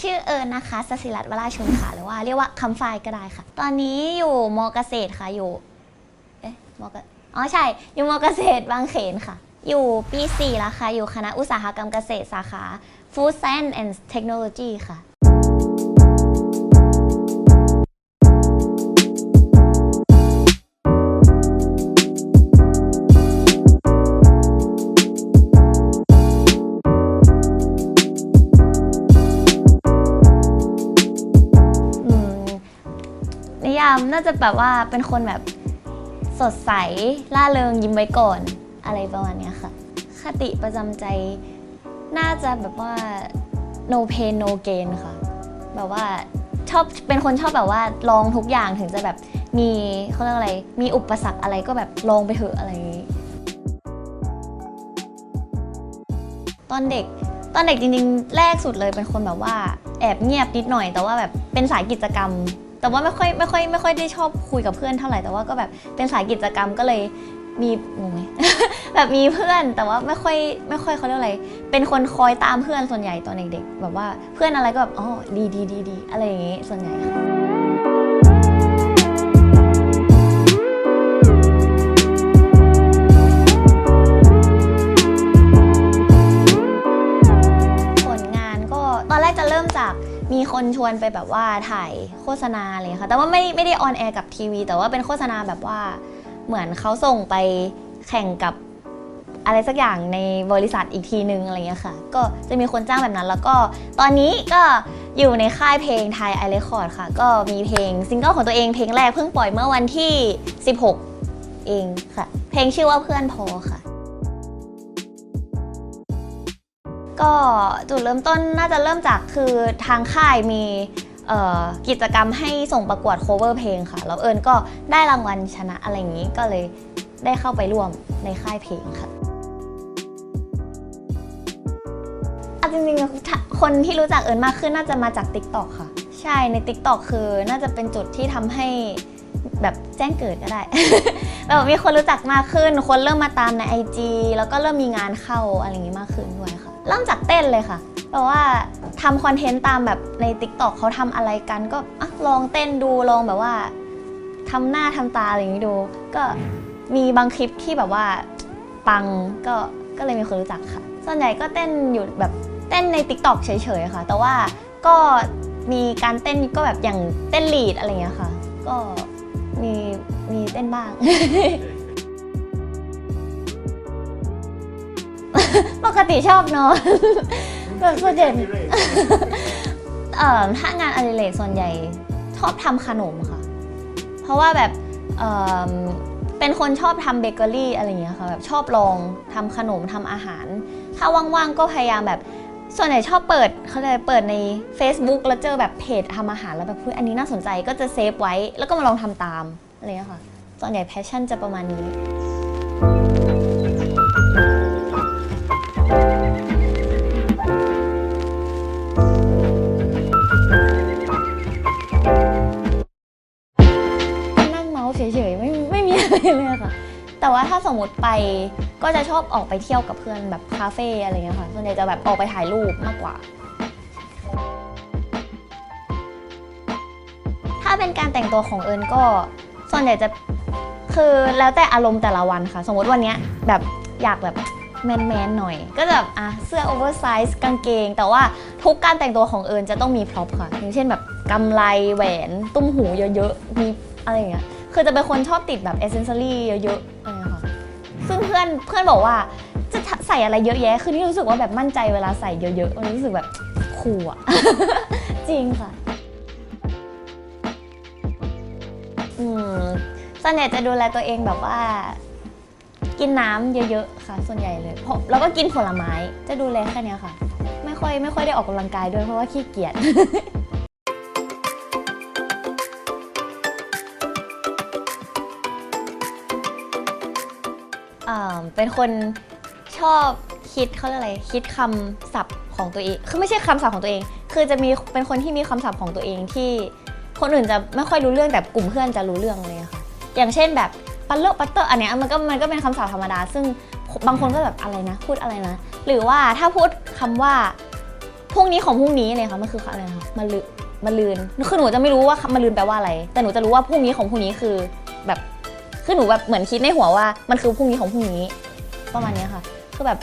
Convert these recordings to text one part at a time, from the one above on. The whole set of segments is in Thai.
ชื่อเอิญนะคะสศิรัตน์วราชุนค่ะหรือว่าเรียกว่าคำไฟล์ก็ได้ค่ะ ตอนนี้อยู่มเกษตรค่ะอยู่เอ๊ะมเกอ๋อใช่ อยู่มเกษตรบางเขนค่ะ อยู่ปี4แล้วค่ะ อยู่คณะอุตสาหกรรมเกษตรสาขา Food Science and Technology ค่ะ น่าจะแบบว่าเป็นคนแบบสดใสล่าเริงยิ้มไว้ก่อนอะไรประมาณนี้ค่ะ คติประจำใจน่าจะแบบว่า no pain no gain ค่ะ แบบว่าชอบเป็นคนชอบแบบว่าลองทุกอย่างถึงจะแบบมีเขาเรียกอะไร มีอุปสรรคอะไรก็แบบลองไปเถอะอะไรอย่างนี้ ตอนเด็กตอนเด็กจริงๆ แรกสุดเลยเป็นคนแบบว่าแอบเงียบนิดหน่อย แต่ว่าแบบเป็นสายกิจกรรม แต่ว่าไม่ค่อยไม่ค่อยไม่ค่อยได้ชอบคุยกับเพื่อนเท่าไหร่แต่ว่าก็แบบเป็นสายกิจกรรมก็เลยมีงงไหมแบบมีเพื่อนแต่ว่าไม่ค่อยไม่ค่อยเขาเรียกอะไร เป็นคนคอยตามเพื่อนส่วนใหญ่ตอนเด็กๆแบบว่าเพื่อนอะไรก็แบบอ๋อดีดีดีดีอะไรอย่างงี้ส่วนใหญ่ค่ะ ชวนไปแบบว่าถ่ายโฆษณาอะไรอย่างเลยค่ะ แต่ว่าไม่ไม่ได้ออนแอร์กับทีวี แต่ว่าเป็นโฆษณาแบบว่าเหมือนเขาส่งไปแข่งกับอะไรสักอย่างในบริษัทอีกทีนึงอะไรอย่างเงี้ยค่ะ ก็จะมีคนจ้างแบบนั้น แล้วก็ตอนนี้ก็อยู่ในค่ายเพลงไทยไอเรคคอร์ดค่ะ ก็มีเพลงซิงเกิลของตัวเองเพลงแรกเพิ่งปล่อยเมื่อวันที่ 16 เองค่ะ เพลงชื่อว่าเพื่อนพอค่ะ ก็จุดเริ่มต้นน่าจะเริ่มจากคือทางค่ายมีกิจกรรมให้ส่งประกวด cover เพลงค่ะ แล้วเอิญก็ได้รางวัลชนะอะไรอย่างนี้ก็เลยได้เข้าไปร่วมในค่ายเพลงค่ะจริงๆคนที่รู้จักเอิญมากขึ้นน่าจะมาจาก TikTok ค่ะ ใช่ใน TikTok คือน่าจะเป็นจุดที่ทำให้แบบแจ้งเกิดก็ได้แบบมีคนรู้จักมากขึ้น คนเริ่มมาตามใน IG แล้วก็เริ่มมีงานเข้าอะไรอย่างนี้มากขึ้นด้วย เริ่มจากเต้นเลยค่ะแบบว่าทำคอนเทนต์ตามแบบใน Tik t o k เขาทำอะไรกันก็อะลองเต้นดูลองแบบว่าทำหน้าทำตาอะไรอย่างนี้ดู ก็มีบางคลิปที่แบบว่าปังก็ก็เลยมีคนรู้จักค่ะ ส่วนใหญ่ก็เต้นอยู่แบบเต้นใน Tik t o k เฉยๆค่ะ แต่ว่าก็มีการเต้นก็แบบอย่างเต้นลีดอะไรอย่างเงี้ยค่ะ ก็มีมีเต้นบ้าง ปกติชอบนอนแบบส่วนใหญ่เอ่อถ้างานอดิเรกส่วนใหญ่ชอบทำขนมค่ะ เพราะว่าแบบเอ่อเป็นคนชอบทำเบเกอรี่อะไรอย่างเงี้ยค่ะแบบชอบลองทำขนมทำอาหาร ถ้าว่างๆก็พยายามแบบส่วนใหญ่ชอบเปิดเขาเลยเปิดใน Facebook แล้วเจอแบบเพจทำอาหารแล้วแบบเฮ้ยอันนี้น่าสนใจก็จะเซฟไว้ แล้วก็มาลองทำตามอะไรเงี้ยค่ะ ส่วนใหญ่แพชชั่นจะประมาณนี้ เลยค่ะ แต่ว่าถ้าสมมติไปก็จะชอบออกไปเที่ยวกับเพื่อนแบบคาเฟ่อะไรเงี้ยค่ะ ส่วนใหญ่จะแบบออกไปถ่ายรูปมากกว่า ถ้าเป็นการแต่งตัวของเอิญก็ส่วนใหญ่จะคือแล้วแต่อารมณ์แต่ละวันค่ะ สมมติวันเนี้ยแบบอยากแบบแมนๆหน่อย ก็จะแบบอะเสื้อโอเวอร์ไซส์กางเกง แต่ว่าทุกการแต่งตัวของเอิญจะต้องมีพร็อพค่ะ อย่างเช่นแบบกำไลแหวน ตุ้มหูเยอะๆ มีอะไรอย่างเงี้ย คือจะเป็นคนชอบติดแบบเอเซนเซอรี่เยอะๆอะไรอย่างเงี้ยค่ะซึ่งเพื่อนเพื่อนบอกว่าจะใส่อะไรเยอะแยะ คือนี่รู้สึกว่าแบบมั่นใจเวลาใส่เยอะๆมันรู้สึกแบบคูลอะจริงค่ะอืมส่วนใหญ่จะดูแลตัวเองแบบว่า กินน้ำเยอะๆค่ะ ส่วนใหญ่เลยเพราะแล้วก็กินผลไม้จะดูแลแค่เนี้ยค่ะ ไม่ค่อยไม่ค่อยได้ออกกำลังกายด้วยเพราะว่าขี้เกียจ อ่าเป็นคนชอบคิดเขาเรียกอะไรคิดคำศัพท์ของตัวเอง คือไม่ใช่คำศัพท์ของตัวเอง คือจะมีเป็นคนที่มีคำศัพท์ของตัวเองที่คนอื่นจะไม่ค่อยรู้เรื่องแต่กลุ่มเพื่อนจะรู้เรื่องเลยอะค่ะอย่างเช่นแบบปัลเลอปัตเตอร์อันเนี้ยมันก็มันก็เป็นคำศัพท์ธรรมดา ซึ่งบางคนก็แบบอะไรนะ พูดอะไรนะ หรือว่าถ้าพูดคำว่าพรุ่งนี้ของพรุ่งนี้เลยค่ะมันคืออะไรนะคะมาลืมาลืนคือหนูจะไม่รู้ว่ามาลืนแปลว่าอะไร แต่หนูจะรู้ว่าพรุ่งนี้ของพรุ่งนี้คือแบบ คือหนูแบบเหมือนคิดในหัวว่ามันคือพรุ่งนี้ของพรุ่งนี้ ประมาณเนี้ยค่ะ คือแบบ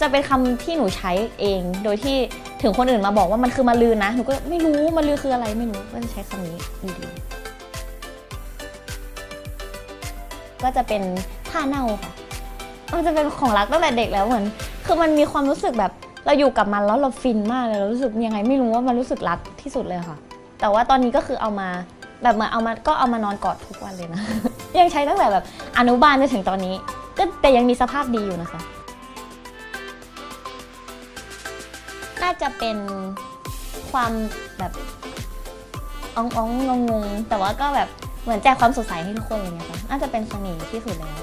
จะเป็นคำที่หนูใช้เอง โดยที่ถึงคนอื่นมาบอกว่ามันคือมาลืนนะ หนูก็ไม่รู้มาลือคืออะไรไม่รู้ ก็จะใช้คำนี้อยู่ดีก็จะเป็นผ้าเน่าค่ะ มันจะเป็นของรักตั้งแต่เด็กแล้วเหมือน คือมันมีความรู้สึกแบบเราอยู่กับมันแล้วเราฟินมากเลยเรารู้สึกยังไงไม่รู้ว่ามันรู้สึกรักที่สุดเลยค่ะ แต่ว่าตอนนี้ก็คือเอามาแบบเหมือนเอามาก็เอามานอนกอดทุกวันเลยนะ ยังใช้ตั้งแต่แบบอนุบาลจนถึงตอนนี้ ก็แต่ยังมีสภาพดีอยู่นะคะ น่าจะเป็นความแบบอ่องอองงงงๆแต่ว่าก็แบบเหมือนแจกความสดใสให้ทุกคนอย่างเงี้ยค่ะน่าจะเป็นเสน่ห์ที่สุดแล้ว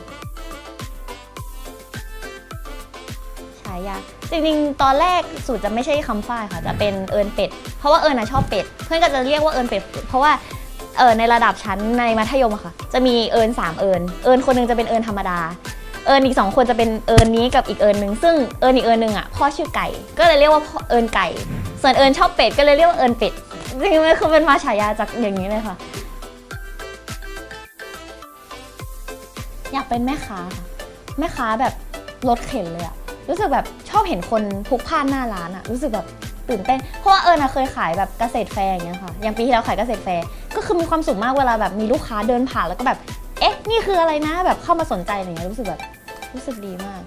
ฉายาจริงๆ ตอนแรกสูตรจะไม่ใช่คำฝ้ายค่ะ จะเป็นเอิญเป็ด เพราะว่าเอิญน่ะชอบเป็ด เพื่อนก็จะเรียกว่าเอิญเป็ด เพราะว่า เออในระดับชั้นในมัธยมอะค่ะ จะมีเอิญสามเอิญเอิญคนหนึงจะเป็นเอิญธรรมดา เอิญอีกสองคนจะเป็นเอิญนี้กับอีกเอิญหนึ่งซึ่งเอิญอีกเอิญหนึ่งอะพ่อชื่อไก่ ก็เลยเรียกว่าเอิญไก่ ส่วนเอิญชอบเป็ดก็เลยเรียกว่าเอิญเป็ดจริงๆมันคือเป็นมาฉายาจากอย่างนี้เลยค่ะ อยากเป็นแม่ค้าค่ะแม่ค้าแบบรถเข็นเลยอะรู้สึกแบบชอบเห็นคนพลุกพล่านหน้าร้านอะรู้สึกแบบ ตื่นเต้น เพราะว่าเอิญอะเคยขายแบบเกษตรแฟร์อย่างเงี้ยค่ะ อย่างปีที่แล้วขายเกษตรแฟร์ ก็คือมีความสุขมากเวลาแบบมีลูกค้าเดินผ่านแล้วก็แบบ เอ๊ะ นี่คืออะไรนะ แบบเข้ามาสนใจอะไรเงี้ยรู้สึกแบบ รู้สึกดีมาก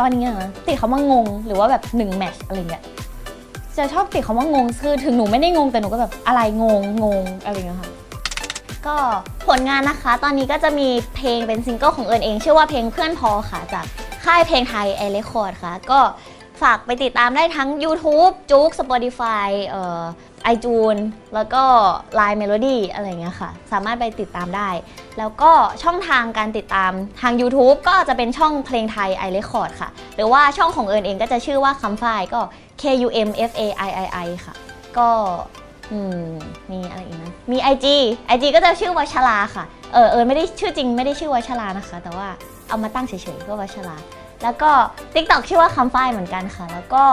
ตอนนี้นะติดคำว่างงหรือว่าแบบหนึ่งแมทอะไรเงี้ย จะชอบติดคำว่างงคือถึงหนูไม่ได้งงแต่หนูก็แบบอะไรงงงงอะไรเงี้ยค่ะก็ผลงานนะคะ ตอนนี้ก็จะมีเพลงเป็นซิงเกิลของเอิญเอง ชื่อว่าเพลงเพื่อนพอค่ะจาก ค่ายเพลงไทยไอเรคคอร์ดค่ะ ก็ฝากไปติดตามได้ทั้ง YouTube จุก Spotify เอ่อไอจูนแล้วก็ Line Melody อะไรเงี้ยค่ะ สามารถไปติดตามได้ แล้วก็ช่องทางการติดตามทาง YouTube ก็จะเป็นช่องเพลงไทย i r e c o r d ค่ะ หรือว่าช่องของเอิญเองก็จะชื่อว่าคำฝ้ายก็ K U M F A I I I ค่ะ ก็มมีอะไรอีกนะมี IG IG ก็จะชื่อวัชราค่ะ เออเออไม่ได้ชื่อจริงไม่ได้ชื่อวัชรานะคะ แต่ว่า เอามาตั้งเฉยๆก็วัชรา แล้วก็ TikTok ชื่อว่าคำฝ้ายเหมือนกันค่ะ แล้วก็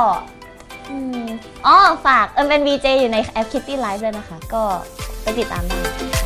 อืมอ๋อฝากเอ็มเป็นบีเจอยู่ในแอป Kitty Life ด้วยนะคะ ก็ไปติดตามได้